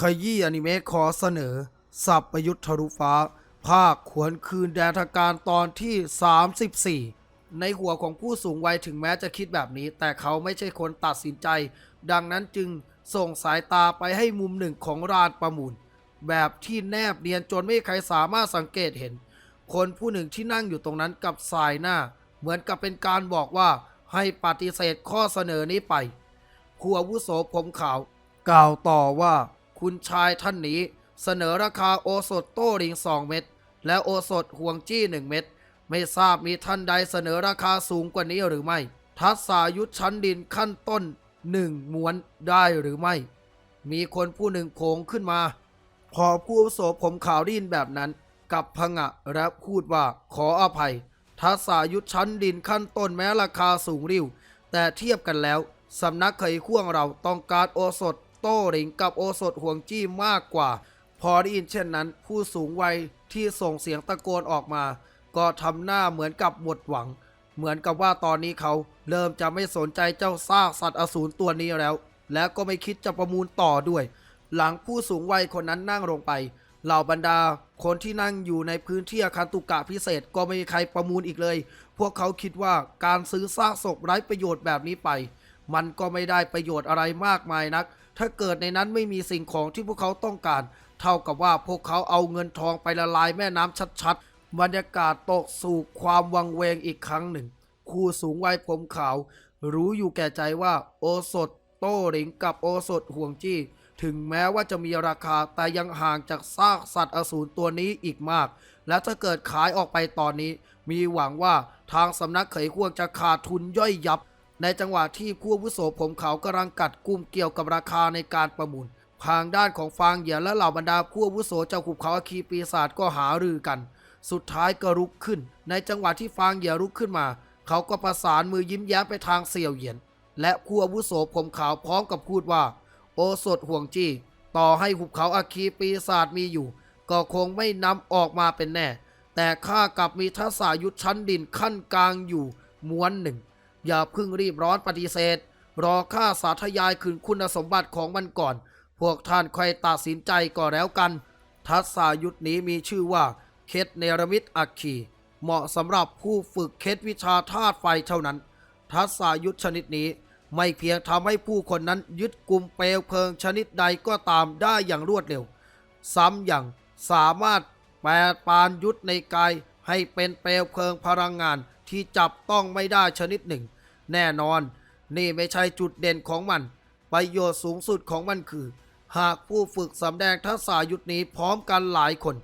ขยี้อนิเมะขอเสนอ สับประยุทธ์ทะลุฟ้า ภาคขวนคืนแดนทการตอนที่ 34 ในหัวของผู้สูงวัยถึงแม้จะคิดแบบนี้ แต่เขาไม่ใช่คนตัดสินใจ ดังนั้นจึงส่งสายตาไปให้มุมหนึ่งของลานประมูล แบบที่แนบเนียนจนไม่ใครสามารถสังเกตเห็น คนผู้หนึ่งที่นั่งอยู่ตรงนั้นกับสายหน้า เหมือนกับเป็นการบอกว่าให้ปฏิเสธข้อเสนอนี้ไปผู้อาวุโสผมขาว กล่าวต่อว่า คุณชายท่านนี้เสนอราคาโอสถโต้ริง 2 เม็ดและโอสถห่วงจี้ 1 เม็ดไม่ทราบมีท่านใดเสนอราคาสูงกว่านี้หรือไม่ ทัศายุทธชั้นดินขั้นต้นหนึ่งม้วนได้หรือไม่ มีคนผู้หนึ่งโผงขึ้นมา พอผู้อุโสผมข่าวดินแบบนั้น กับพงะและพูดว่าขออภัย ทัศายุทธชั้นดินขั้นต้นแม้ราคาสูงริ้ว แต่เทียบกันแล้วสำนักเคยข่วงเราต้องการโอสถ โต้หริงกับโอสถห่วงจี้มากกว่า พอได้ยินเช่นนั้น ผู้สูงวัยที่ส่งเสียงตะโกนออกมา ก็ทำหน้าเหมือนกับหมดหวัง เหมือนกับว่าตอนนี้เขาเริ่มจะไม่สนใจเจ้าซากสัตว์อสูรตัวนี้แล้ว และก็ไม่คิดจะประมูลต่อด้วย หลังผู้สูงวัยคนนั้นนั่งลงไปเหล่าบรรดาคนที่นั่งอยู่ในพื้นที่อาคารตุกะพิเศษก็ไม่มีใครประมูลอีกเลย พวกเขาคิดว่าการซื้อซากศพไร้ประโยชน์แบบนี้ไป มันก็ไม่ได้ประโยชน์อะไรมากมายนัก ถ้าเกิดในนั้นไม่มีสิ่งของที่พวกเขาต้องการ เท่ากับว่าพวกเขาเอาเงินทองไปละลายแม่น้ำชัดๆ บรรยากาศตกสู่ความวังเวงอีกครั้งหนึ่ง คู่สูงวัยผมขาว รู้อยู่แก่ใจว่าโอสถ โต้หลิงกับโอสถห่วงจี้ ถึงแม้ว่าจะมีราคาแต่ยังห่างจากซากสัตว์อสูรตัวนี้อีกมาก และถ้าเกิดขายออกไปตอนนี้ มีหวังว่าทางสำนักเขยควงจะขาดทุนย่อยยับ ในจังหวะที่ผู้วุโสผมเขากำลังกัดกุมเกี่ยวกับราคาในการประมูลทางด้านของฟางเหยียนและเหล่าบรรดาผู้วุโสเจ้าขุบเขาอาคีปีศาจก็หารือกัน สุดท้ายก็ลุกขึ้น ในจังหวะที่ฟางเหยียลุกขึ้นมา เขาก็ประสานมือยิ้มแย้มไปทางเสี่ยวเหยียน และผู้วุโสผมขาวพร้อมกับพูดว่า โอสถห่วงจี้ ต่อให้หุบเขาอาคีปีศาจมีอยู่ ก็คงไม่นำออกมาเป็นแน่ แต่ข้ากลับมีทัศายุทธชั้นดินขั้นกลางอยู่ม้วนหนึ่ง อย่าเพึ่งรีบร้อนปฏิเสธ รอข้าสาธยายคืนคุณสมบัติของมันก่อน พวกท่านค่อยตัดสินใจก็แล้วกัน ทัศายุทธนี้มีชื่อว่า เคสเนรมิตอัคคีเหมาะสำหรับผู้ฝึกเคสวิชาธาตุไฟเท่านั้น ทัศายุทธชนิดนี้ไม่เพียงทำให้ผู้คนนั้นยึดกลุ่มเปลวเพลิงชนิดใดก็ตามได้อย่างรวดเร็ว ซ้ำอย่างสามารถแปรปานยุทธในกาย ให้เป็นเปลวเพลิงพลังงานที่จับต้องไม่ได้ชนิดหนึ่ง แน่นอน นี่ไม่ใช่จุดเด่นของมัน ประโยชน์สูงสุดของมันคือ หากผู้ฝึกสำแดงทักษะยุทธนี้พร้อมกันหลายคน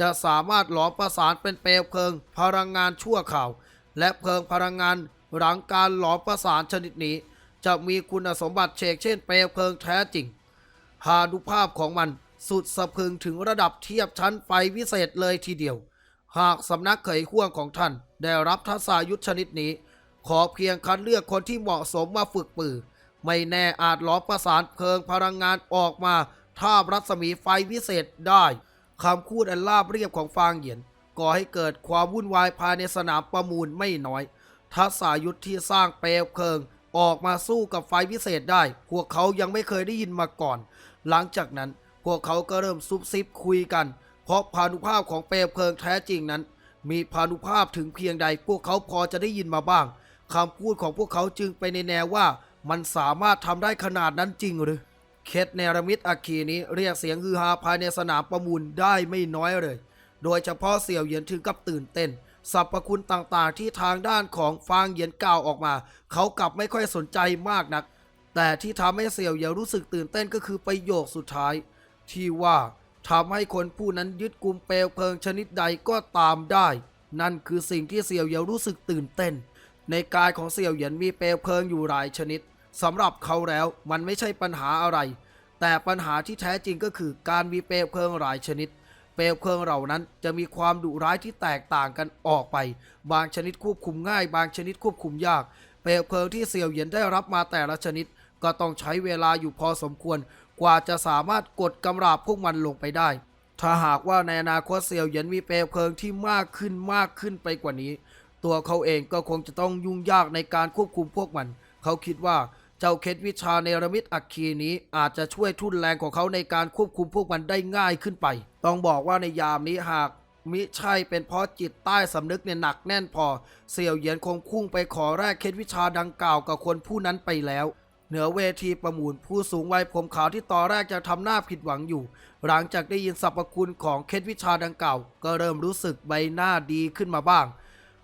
จะสามารถหลอมประสานเป็นเปลวเพลิงพลังงานชั่วข่าว และเพลิงพลังงานหลังการหลอมประสานชนิดนี้ จะมีคุณสมบัติเชกเช่นเปลวเพลิงแท้จริงหานุภาพของมันสุดสะพึงถึงระดับเทียบชั้นไฟวิเศษเลยทีเดียว หากสำนักเขยข่วงของท่าน ได้รับทัศายุทธชนิดนี้ ขอเพียงคัดเลือกคนที่เหมาะสมมาฝึกปือ ไม่แน่อาจล้อมประสานเพลิงพลังงานออกมาท่ารัศมีไฟวิเศษได้คำพูดอันราบเรียบของฟางเหยียนก่อให้เกิดความวุ่นวายภายในสนามประมูลไม่น้อย ทัศายุทธที่สร้างเปลวเพลิงออกมาสู้กับไฟวิเศษได้ พวกเขายังไม่เคยได้ยินมาก่อน หลังจากนั้นพวกเขาก็เริ่มซุบซิบคุยกัน เพราะพานุภาพของเปลวเพลิงแท้จริงนั้น มีพานุภาพถึงเพียงใดพวกเขาพอจะได้ยินมาบ้างคำพูดของพวกเขาจึงไปในแนวว่ามันสามารถทำได้ขนาดนั้นจริงหรือ เคสเนรมิตอาคีนี้เรียกเสียงฮือฮาภายในสนามประมูลได้ไม่น้อยเลย โดยเฉพาะเสี่ยวเหยียนถึงกับตื่นเต้นสรรพคุณต่างๆ ที่ทางด้านของฟางเหยียนกล่าวออกมา เขากลับไม่ค่อยสนใจมากนัก แต่ที่ทำให้เสี่ยวเหยียนรู้สึกตื่นเต้นก็คือประโยคสุดท้าย ที่ว่า ทำให้คนผู้นั้นยึดกลุ่มเปลวเพลิงชนิดใดก็ตามได้ นั่นคือสิ่งที่เสี่ยวเหยียนรู้สึกตื่นเต้น ในกายของเสี่ยวเหยียนมีเปลวเพลิงอยู่หลายชนิดสำหรับเขาแล้วมันไม่ใช่ปัญหาอะไร แต่ปัญหาที่แท้จริงก็คือการมีเปลวเพลิงหลายชนิด เปลวเพลิงเหล่านั้นจะมีความดุร้ายที่แตกต่างกันออกไป บางชนิดควบคุมง่าย บางชนิดควบคุมยาก เปลวเพลิงที่เสี่ยวเหยียนได้รับมาแต่ละชนิด ก็ต้องใช้เวลาอยู่พอสมควร กว่าจะสามารถกดกำราบพวกมันลงไปได้ ถ้าหากว่าในอนาคตเสี่ยวเหยียนมีเปลวเพลิงที่มากขึ้นมากขึ้นไปกว่านี้ ตัวเขาเองก็คงจะต้องยุ่งยากในการควบคุมพวกมัน เขาคิดว่าเจ้าเคล็ดวิชาเนรมิตอัคคีนี้อาจจะช่วยทุ่นแรงของเขาในการควบคุมพวกมันได้ง่ายขึ้นไป ต้องบอกว่าในยามนี้หากมิใช่เป็นเพราะจิตใต้สำนึกเนี่ยหนักแน่นพอ เสี่ยวเหยียนคงพุ่งไปขอแรกเคล็ดวิชาดังกล่าวกับคนผู้นั้นไปแล้ว เหนือเวทีประมูลผู้สูงวัยผมขาวที่ตอนแรกจะทำหน้าผิดหวังอยู่ หลังจากได้ยินสรรพคุณของเคล็ดวิชาดังกล่าว ก็เริ่มรู้สึกใบหน้าดีขึ้นมาบ้าง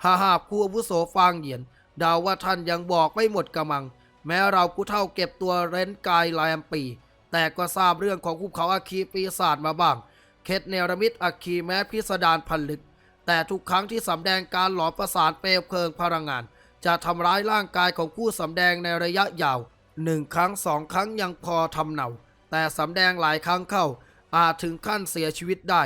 หาหาผู้อาวุโสฟางเหยียนเดาวว่าท่านยังบอกไม่หมดกำลัง แม้เราผู้เท่าเก็บตัวเร้นกายแรมปี แต่ก็ทราบเรื่องของภูเขาอาคีปีศาจมาบ้าง เคล็ดเนรมิตอัคคีแม้พิสดารพันลึก แต่ทุกครั้งที่สำแดงการหลอมประสานเปลวเพลิงพลังงาน จะทำร้ายร่างกายของผู้สำแดงในระยะยาว หนึ่งครั้งสองครั้งยังพอทำเนา แต่สำแดงหลายครั้งเข้า อาจถึงขั้นเสียชีวิตได้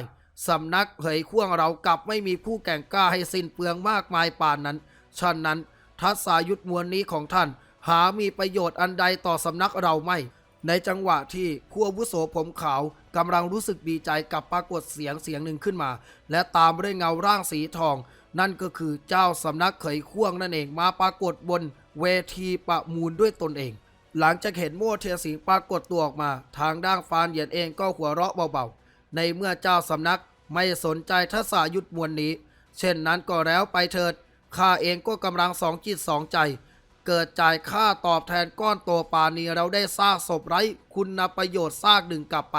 สำนักเหยข่วงเรากลับไม่มีผู้แก่งกล้าให้สิ้นเปลืองมากมายป่านนั้น ฉะนั้นทัศายุทธมวลนี้ของท่าน หามีประโยชน์อันใดต่อสำนักเราไม่ ในจังหวะที่ผู้อาวุโสผมขาวกำลังรู้สึกดีใจกับปรากฏเสียงเสียงหนึ่งขึ้นมา และตามด้วยเงาร่างสีทอง นั่นก็คือเจ้าสำนักเขยข่วงนั่นเองมาปรากฏบนเวทีประมูลด้วยตนเอง หลังจากเห็นโม่วเทียนสิงปรากฏตัวออกมา ทางด้านฟานเหยียนเองก็หัวเราะเบาๆ ในเมื่อเจ้าสำนักไม่สนใจทัศายุทธมวลนี้ เช่นนั้นก็แล้วไปเถิด ข้าเองก็กำลังสองจิตสองใจ เกิดจ่ายค่าตอบแทนก้อนโตปานี้เราได้ซากศพไร้ คุณประโยชน์ซากหนึ่งกลับไป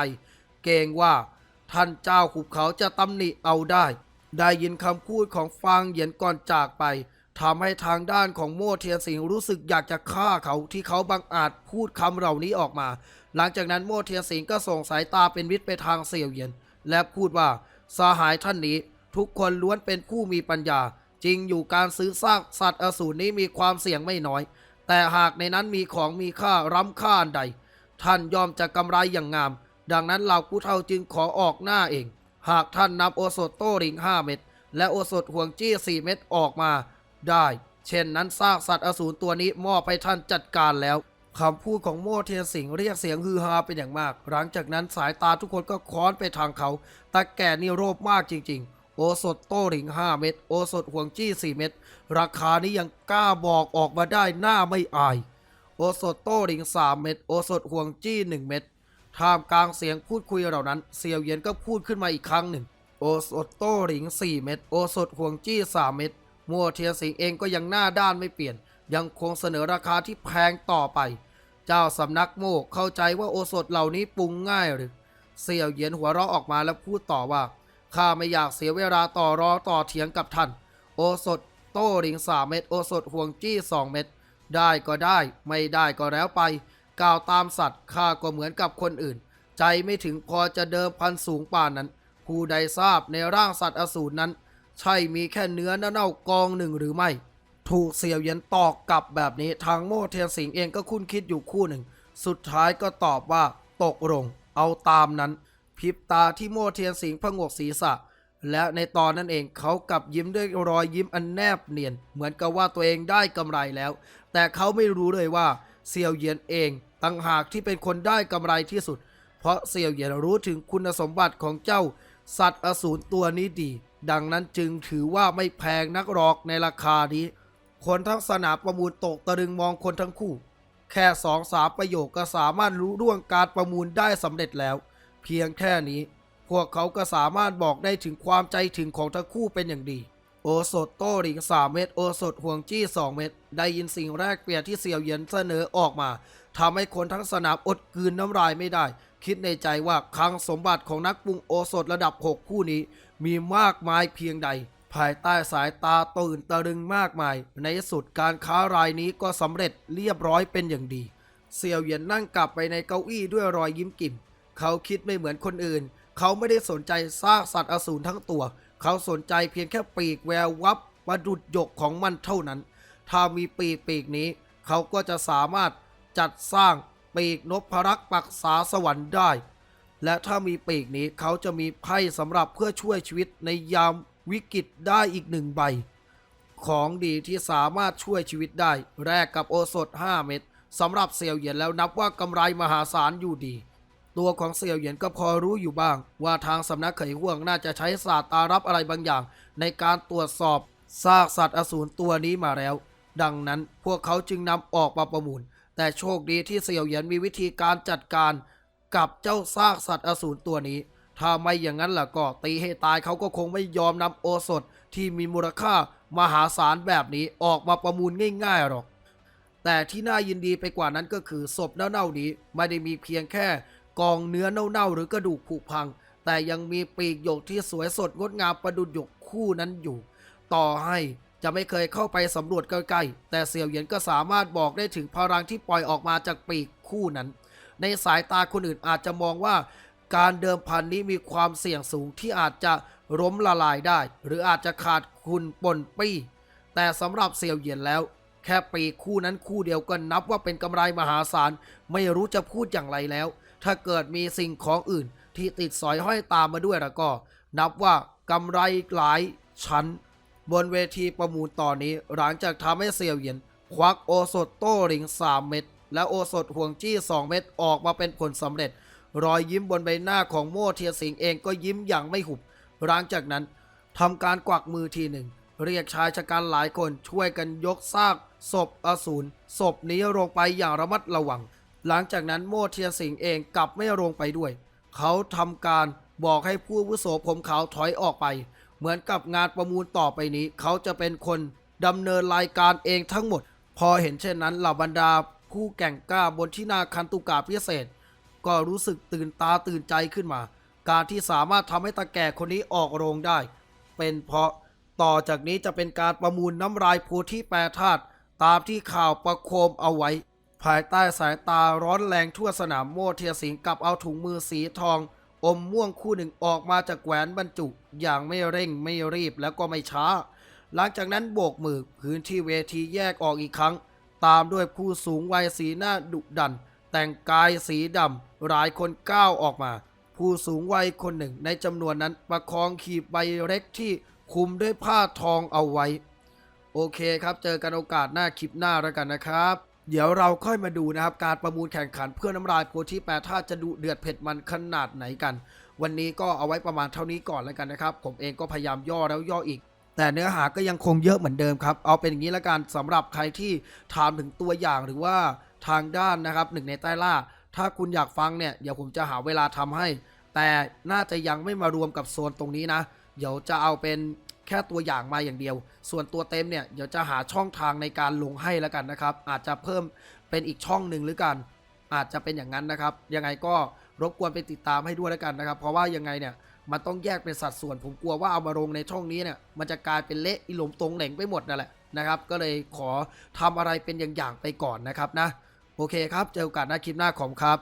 เกรงว่า ท่านเจ้าขุบเขาจะตำหนิเอาได้ ได้ยินคำพูดของฟางเหยียนก่อนจากไป ทำให้ทางด้านของโมเทียนสิงรู้สึกอยากจะฆ่าเขาที่เขาบังอาจพูดคำเหล่านี้ออกมา หลังจากนั้นโมเทียนสิงก็ส่งสายตาเป็นวิทย์ไปทางเสี่ยวเหยียน และพูดว่าสหายท่านนี้ ทุกคนล้วนเป็นผู้มีปัญญา จริงอยู่การซื้อซากสัตว์อสูรนี้มีความเสี่ยงไม่น้อย แต่หากในนั้นมีของมีค่าร้ำค่าอันใด ท่านยอมจะกำไรอย่างงาม ดังนั้นเหล่าผู้เฒ่าจึงขอออกหน้าเอง หากท่านนำโอสถโตริง5เม็ดและโอสถห่วงจี้4เม็ดออกมา ได้ เช่นนั้นซากสัตว์อสูรตัวนี้มอบให้ท่านจัดการแล้วคำพูดของโมเทียนสิงเรียกเสียงฮือฮาเป็นอย่างมาก หลังจากนั้นสายตาทุกคนก็ค้อนไปทางเขาแต่แก่นี่โรบมากจริง ๆ โอสถโต้ริง 5 เม็ด โอสถห่วงจี้ 4 เม็ด ราคานี้ยังกล้าบอกออกมาได้หน้าไม่อาย โอสถโต้ริง 3 เม็ด โอสถห่วงจี้ 1 เม็ด ท่ามกลางเสียงพูดคุยเหล่านั้น เซียวเยียนก็พูดขึ้นมาอีกครั้งหนึ่ง โอสถโต้ริง 4 เม็ด โอสถห่วงจี้ 3 เม็ด มัวเทียนสิงเองก็ยังหน้าด้านไม่เปลี่ยน ยังคงเสนอราคาที่แพงต่อไป เจ้าสำนักโมกเข้าใจว่าโอสถเหล่านี้ปรุงง่ายหรือ เสี่ยวเหยียนหัวเราะออกมาแล้วพูดต่อว่าข้าไม่อยากเสียเวลาต่อรองต่อเถียงกับท่าน โอสถโต้ริงสามเม็ดโอสถห่วงจี้สองเม็ดได้ก็ได้ไม่ได้ก็แล้วไปกล่าวตามสัตว์ข้าก็เหมือนกับคนอื่น ใจไม่ถึงพอจะเดิมพันสูงป่านนั้น ผู้ใดทราบในร่างสัตว์อสูรนั้น ใช่มีแค่เนื้อเน่ากองหนึ่งหรือไม่ ถูกเสี่ยวเยียนตอกกลับแบบนี้ทางโมเทียนสิงเองก็คุ้นคิดอยู่คู่หนึ่ง สุดท้ายก็ตอบว่าตกลงเอาตามนั้น พิบตาที่โมเทียนสิงพงกศีรษะ และในตอนนั้นเองเขากลับยิ้มด้วยรอยยิ้มอันแนบเนียน เหมือนกับว่าตัวเองได้กำไรแล้ว แต่เขาไม่รู้เลยว่าเสี่ยวเยียนเองต่างหากที่เป็นคนได้กำไรที่สุด เพราะเสี่ยวเยียนรู้ถึงคุณสมบัติของเจ้า สัตว์อสูรตัวนี้ดี ดังนั้นจึงถือว่าไม่แพงนักหรอกในราคานี้ คนทั้งสนามประมูลตกตะลึงมองคนทั้งคู่ แค่สองสามประโยคก็สามารถรู้ร่วงการประมูลได้สำเร็จแล้ว เพียงแค่นี้ พวกเขาก็สามารถบอกได้ถึงความใจถึงของทั้งคู่เป็นอย่างดี โอสถโต้ริง 3 เม็ดโอสถห่วงจี้ 2 เม็ดได้ยินสิ่งแรกเปลี่ยนที่เสี่ยวเหยียนเสนอออกมาทำให้คนทั้งสนามอดกืนน้ำลายไม่ได้ คิดในใจว่าคลังสมบัติของนักปรุงโอสถระดับ 6 คู่นี้ มีมากมายเพียงใด ภายใต้สายตาตื่นตะลึงมากมาย ในสุดการค้ารายนี้ก็สำเร็จเรียบร้อยเป็นอย่างดี เสี่ยวเหยียนนั่งกลับไปในเก้าอี้ด้วยรอยยิ้มกิ่ม เขาคิดไม่เหมือนคนอื่น เขาไม่ได้สนใจซากสัตว์อสูรทั้งตัว เขาสนใจเพียงแค่ปีกแวววับประดุดหยกของมันเท่านั้น ถ้ามีปีกปีกนี้ เขาก็จะสามารถจัดสร้างปีกนพรักปักษาสวรรค์ได้ และถ้ามีปีกนี้เขาจะมีไพ่สำหรับเพื่อช่วยชีวิตในยามวิกฤตได้อีกหนึ่งใบ ของดีที่สามารถช่วยชีวิตได้ แรกกับโอสถ 5 เม็ดสำหรับเซียวเยียนแล้วนับว่ากำไรมหาศาลอยู่ดี ตัวของเซียวเหยียนก็พอรู้อยู่บ้าง ว่าทางสำนักเขยห่วงน่าจะใช้ศาสตร์ตารับอะไรบางอย่าง ในการตรวจสอบซากสัตว์อสูรตัวนี้มาแล้ว ดังนั้นพวกเขาจึงนำออกมาประมูล แต่โชคดีที่เสี่ยวเหยียนมีวิธีการจัดการ กับเจ้าซากสัตว์อสูรตัวนี้ ถ้าไม่อย่างนั้นล่ะก็ตีให้ตายเขาก็คงไม่ยอมนำโอสถที่มีมูลค่ามหาศาลแบบนี้ออกมาประมูลง่ายๆหรอกแต่ที่น่ายินดีไปกว่านั้นก็คือศพเน่าๆนี้ไม่ได้มีเพียงแค่ กองเนื้อเน่าๆหรือกระดูกผุพัง แต่ยังมีปีกหยกที่สวยสดงดงามประดุจหยกคู่นั้นอยู่ ต่อให้จะไม่เคยเข้าไปสำรวจใกล้ๆ แต่เสี่ยวเหยียนก็สามารถบอกได้ถึงพลังที่ปล่อยออกมาจากปีกคู่นั้น ในสายตาคนอื่นอาจจะมองว่าการเดิมพันนี้มีความเสี่ยงสูงที่อาจจะล้มละลายได้ หรืออาจจะขาดคุณปนปี้ แต่สำหรับเสี่ยวเหยียนแล้ว แค่ปีกคู่นั้นคู่เดียวก็นับว่าเป็นกำไรมหาศาล ไม่รู้จะพูดอย่างไรแล้ว ถ้าเกิดมีสิ่งของอื่นที่ติดสอยห้อยตามมาด้วยแล้วก็ นับว่ากำไรหลายชั้น บนเวทีประมูลตอนนี้หลังจากทำให้เซียวเหยียน ควักโอสถโต้ริง 3 เม็ดและโอสถห่วงจี้ 2 เม็ดออกมาเป็นผลสำเร็จ รอยยิ้มบนใบหน้าของโม่เทียสิงเองก็ยิ้มอย่างไม่หุบ หลังจากนั้นทำการกวักมือทีหนึ่ง เรียกชายชะกันหลายคนช่วยกันยกซากศพอสูรศพนี้ลงไปอย่างระมัดระวัง หลังจากนั้นโมเทียสิงเองกลับไม่ลงไปด้วย เขาทำการบอกให้ผู้วุโสผมขาวถอยออกไป เหมือนกับงานประมูลต่อไปนี้ เขาจะเป็นคนดำเนินรายการเองทั้งหมด พอเห็นเช่นนั้นเหล่าบรรดาผู้แก่งกล้าบนที่นาคันตุกาพิเศษ ก็รู้สึกตื่นตาตื่นใจขึ้นมา การที่สามารถทำให้ตาแก่คนนี้ออกโรงได้ เป็นเพราะต่อจากนี้จะเป็นการประมูลน้ำลายโพธิแปรธาตุตามที่ข่าวประโคมเอาไว้ ภายใต้สายตาร้อนแรงทั่วสนามโมเทียสิงกับเอาถุงมือสีทอง อมม่วงคู่หนึ่งออกมาจากแหวนบรรจุ อย่างไม่เร่งไม่รีบแล้วก็ไม่ช้า หลังจากนั้นโบกมือพื้นที่เวทีแยกออกอีกครั้ง ตามด้วยผู้สูงวัยสีหน้าดุดัน แต่งกายสีดำหลายคนก้าวออกมา ผู้สูงวัยคนหนึ่งในจำนวนนั้นประคองขีบใบเล็กที่คลุมด้วยผ้าทองเอาไว้ โอเคครับ เจอกันโอกาสหน้าคลิปหน้าแล้วกันนะครับ เดี๋ยวเราค่อยมาดูนะครับ การประมูลแข่งขันเพื่อน้ำลายโพธิแปรธาตุจะดุเดือดเผ็ดมันขนาดไหนกัน วันนี้ก็เอาไว้ประมาณเท่านี้ก่อนแล้วกันนะครับ ผมเองก็พยายามย่อแล้วย่ออีก แต่เนื้อหาก็ยังคงเยอะเหมือนเดิมครับ เอาเป็นอย่างนี้ละกันสำหรับใครที่ถามถึงตัวอย่างหรือว่าทางด้านนะครับหนึ่งในใต้ล่า ถ้าคุณอยากฟังเนี่ยเดี๋ยวผมจะหาเวลาทำให้ แต่น่าจะยังไม่มารวมกับโซนตรงนี้นะ เดี๋ยวจะเอาเป็น แค่ตัวอย่างมาอย่างเดียว ส่วนตัวเต็มเนี่ยเดี๋ยวจะหาช่องทางในการลงให้แล้วกันนะครับ อาจจะเพิ่มเป็นอีกช่องหนึ่งหรือกัน อาจจะเป็นอย่างนั้นนะครับ ยังไงก็รบกวนไปติดตามให้ด้วยแล้วกันนะครับ เพราะว่ายังไงเนี่ยมันต้องแยกเป็นสัดส่วน ผมกลัวว่าเอามาลงในช่องนี้เนี่ยมันจะกลายเป็นเละอีหลมตรงเหน่งไปหมดนั่นแหละนะครับ ก็เลยขอทำอะไรเป็นอย่างๆไปก่อนนะครับนะ โอเคครับ เจอกาสหน้าคลิปหน้าของครับ